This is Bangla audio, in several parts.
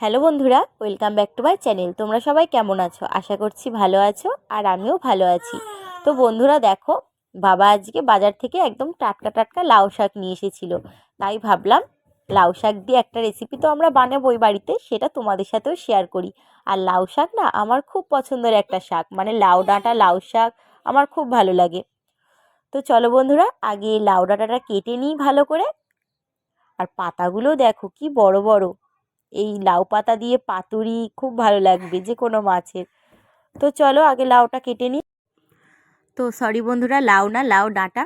হ্যালো বন্ধুরা, welcome back to my channel. তোমরা সবাই কেমন আছো? আশা করছি ভালো আছো আর আমিও ভালো আছি। তো বন্ধুরা দেখো, বাবা আজকে বাজার থেকে একদম টাটকা টাটকা লাউ শাক নিয়ে এসেছিল। তাই ভাবলাম, লাউ শাক দিয়ে একটা রেসিপি তো আমরা বানাবোই বাড়িতে, সেটা তোমাদের সাথেও শেয়ার করি। আর লাউ শাক না, আমার খুব পছন্দের একটা শাক। মানে লাউ ডাঁটা, লাউ শাক, আমার খুব ভালো লাগে। তো চলো বন্ধুরা, আগে লাউ ডাঁটাটা কেটে নিই ভালো করে। আর পাতাগুলো দেখো, কি বড় বড়। এই লাউ পাতা দিয়ে পাতুরি খুব ভালো লাগবে যে কোনো মাছের। তো চলো আগে লাউটা কেটে নিই। তো সরি বন্ধুরা, লাউ না, লাউ ডাঁটা।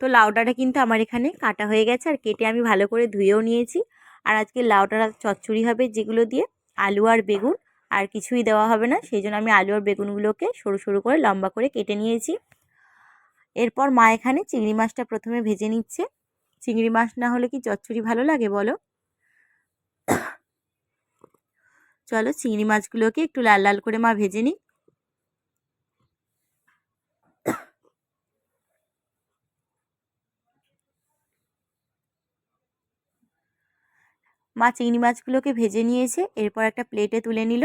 তো লাউ ডাঁটা কিন্তু আমার এখানে কাটা হয়ে গেছে আর কেটে আমি ভালো করে ধুয়েও নিয়েছি। আর আজকে লাউ ডাঁটা চচ্চড়ি হবে যেগুলো দিয়ে আলু আর বেগুন আর কিছুই দেওয়া হবে না, সেই জন্য আমি আলু আর বেগুনগুলোকে সরু সরু করে লম্বা করে কেটে নিয়েছি। এরপর মা এখানে চিংড়ি মাছটা প্রথমে ভেজে নিচ্ছে। চিংড়ি মাছ না হলে কি চচ্চড়ি ভালো লাগে বলো? চলো চিংড়ি মাছগুলোকে একটু লাল লাল করে মা ভেজে নিই। মা চিংড়ি মাছগুলোকে ভেজে নিয়েছে, এরপর একটা প্লেটে তুলে নিল।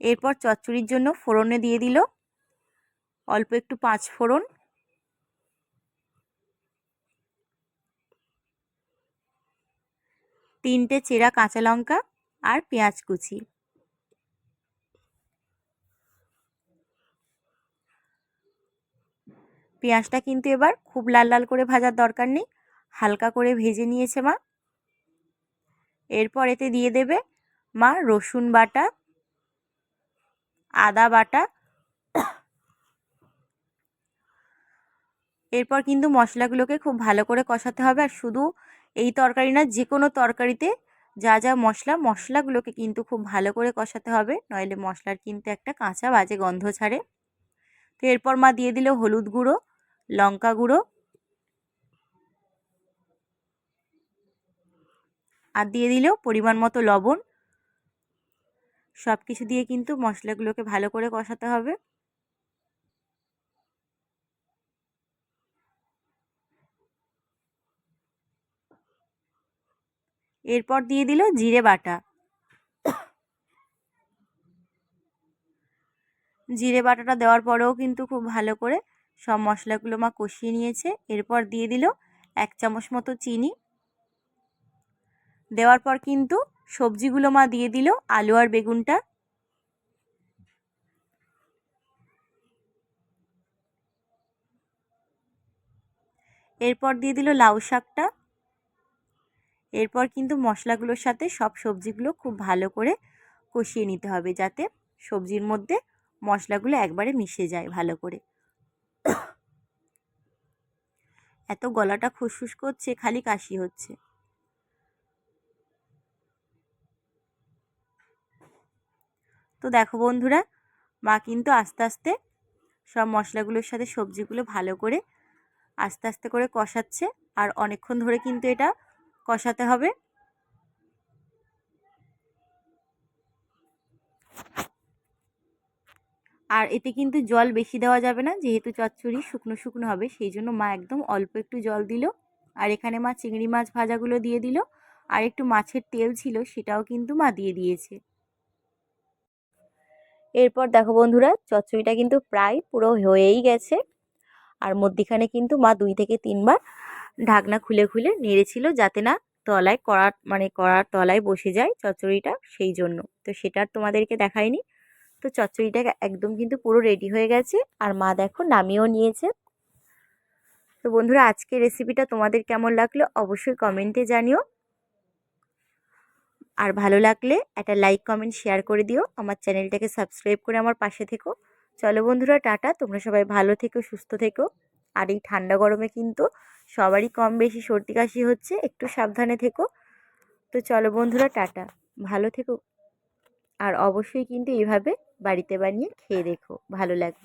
এরপর চচ্চড়ির জন্য ফোড়নে দিয়ে দিল। অল্প একটু পাঁচ ফোড়ন। তিনটে চেরা কাঁচা লঙ্কা আর পেঁয়াজ কুচি। পেঁয়াজটা কিন্তু এবার খুব লাল লাল করে ভাজার দরকার নেই, হালকা করে ভেজে নিয়েছে মা। এরপর এতে দিয়ে দেবে মা রসুন বাটা, আদা বাটা। এরপর কিন্তু মশলাগুলোকে খুব ভালো করে কষাতে হবে আর শুধু এই তরকারি না যে কোনো তরকারিতে যা যা মশলা, মশলাগুলোকে কিন্তু খুব ভালো করে কষাতে হবে। নইলে মশলার কিন্তু একটা কাঁচা বাজে গন্ধ ছাড়ে। তো এরপর মা দিয়ে দিল হলুদ গুঁড়ো, লঙ্কা গুঁড়ো আর দিয়ে দিল পরিমাণ মতো লবণ। সব কিছু দিয়ে কিন্তু মশলাগুলোকে ভালো করে কষাতে হবে। এরপর দিয়ে দিল জিরে বাটা। জিরে বাটাটা দেওয়ার পরেও কিন্তু খুব ভালো করে সব মশলাগুলো মা কষিয়ে নিয়েছে। এরপর দিয়ে দিল এক চামচ মতো চিনি। দেওয়ার পর কিন্তু সবজিগুলো মা দিয়ে দিল আলু আর বেগুনটা। এরপর দিয়ে দিল লাউ শাকটা। এরপর কিন্তু মশলাগুলোর সাথে সব সবজিগুলো খুব ভালো করে কষিয়ে নিতে হবে যাতে সবজির মধ্যে মশলাগুলো একবারে মিশে যায় ভালো করে। এত গলাটা খুসখুস করছে, খালি কাশি হচ্ছে। তো দেখো বন্ধুরা, মা কিন্তু আস্তে আস্তে সব মশলাগুলোর সাথে সবজিগুলো ভালো করে আস্তে আস্তে করে কষাচ্ছে। আর অনেকক্ষণ ধরে কিন্তু এটা কষাতে হবে। আর এতে কিন্তু জল বেশি দেওয়া যাবে না, যেহেতু চচ্চড়ি শুকনো শুকনো হবে, সেই জন্য মা একদম অল্প একটু জল দিল। আর এখানে মা চিংড়ি মাছ ভাজাগুলো দিয়ে দিল। আর একটু মাছের তেল ছিল, সেটাও কিন্তু মা দিয়ে দিয়েছে। এরপর দেখো বন্ধুরা, চচ্চড়িটা কিন্তু প্রায় পুরো হয়েই গেছে। আর মধ্যিখানে কিন্তু মা দুই থেকে তিনবার ঢাকনা খুলে খুলে নেড়েছিল যাতে না তলায় কড়ার মানে কড়ার তলায় বসে যায় চচ্চড়িটা সেই জন্য। তো সেটা আর তোমাদেরকে দেখায়নি তো চচ্চড়িটা একদম কিন্তু পুরো রেডি হয়ে গেছে আর মা দেখো নামিয়েও নিয়েছে। তো বন্ধুরা আজকে রেসিপিটা তোমাদের কেমন লাগল অবশ্যই কমেন্টে জানিও। আর ভালো লাগলে একটা লাইক কমেন্ট শেয়ার করে দিও। আমার চ্যানেলটাকে সাবস্ক্রাইব করে আমার পাশে থেকো। চলো বন্ধুরা, টাটা। তোমরা সবাই ভালো থেকো, সুস্থ থেকো। আর এই ঠান্ডা গরমে কিন্তু সবারই কম বেশি সর্দি কাশি হচ্ছে, একটু সাবধানে থেকো। তো চলো বন্ধুরা, টাটা। ভালো থেকো। আর অবশ্যই কিন্তু এইভাবে বাড়িতে বানিয়ে খেয়ে দেখো। ভালো লাগবে।